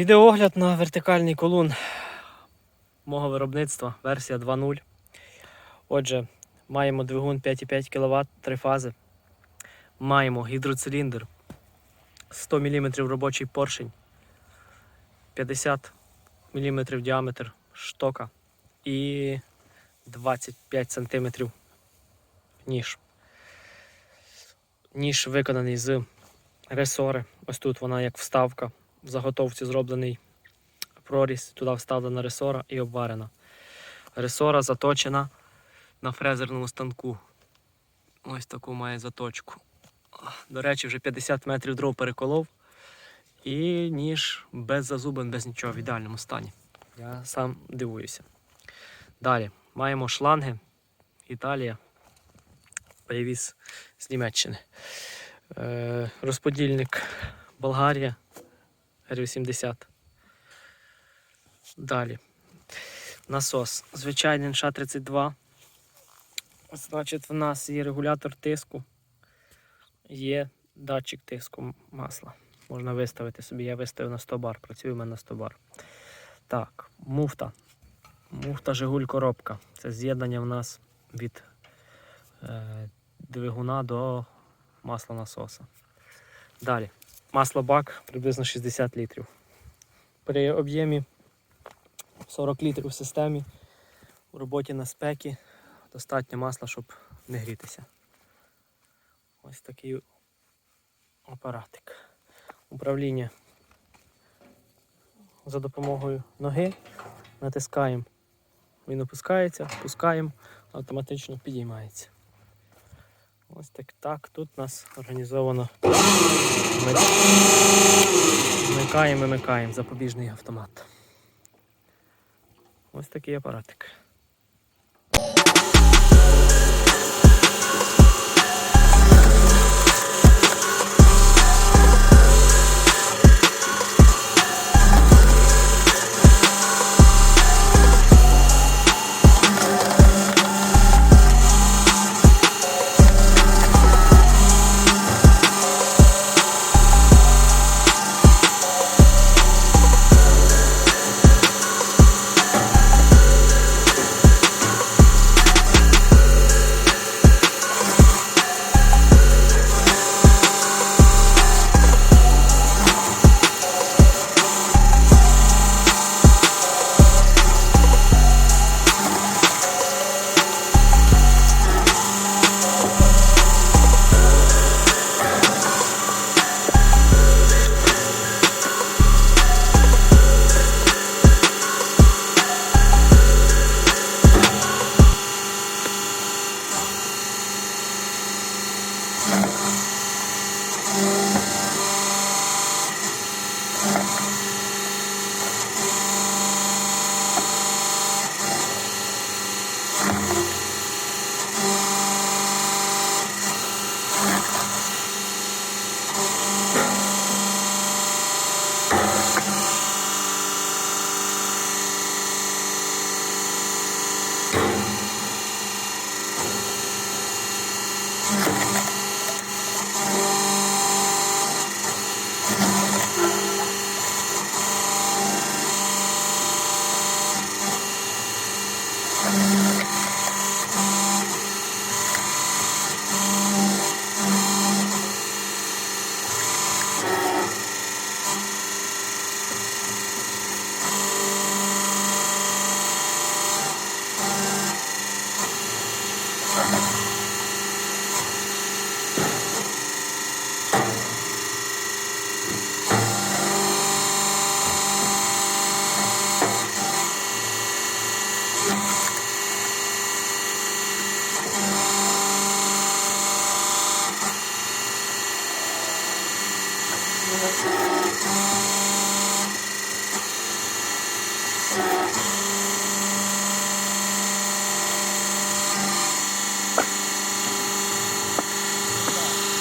Відеоогляд на вертикальний колун мого виробництва, версія 2.0. Отже, маємо двигун 5,5 кВт, три фази. Маємо гідроциліндр, 100 мм робочий поршень, 50 мм діаметр штока і 25 см ніж. Ніж виконаний з ресори. Ось тут вона як вставка. В заготовці зроблений проріз, туди вставлена ресора і обварена. Ресора заточена на фрезерному станку. Ось таку має заточку. До речі, вже 50 метрів дров переколов. І ніж без зазубин, без нічого в ідеальному стані. Я сам дивуюся. Далі маємо шланги. Італія. Привіз з Німеччини. Е, розподільник Болгарія R80. Далі. Насос. Звичайний НШ-32. Значить, в нас є регулятор тиску, є датчик тиску масла. Можна виставити собі. Я виставив на 100 бар, працюю в мене на 100 бар. Так, муфта. Муфта Жигуль коробка. Це з'єднання в нас від е, двигуна до масла насоса. Далі. Масло бак приблизно 60 літрів. При об'ємі 40 літрів в системі в роботі на спекі достатньо масла, щоб не грітися. Ось такий апаратик. Управління за допомогою ноги натискаємо. Він опускається, пускаємо, автоматично підіймається. Ось так так тут у нас організовано. Вмикаємо, вимикаємо запобіжний автомат. Ось такий апаратик.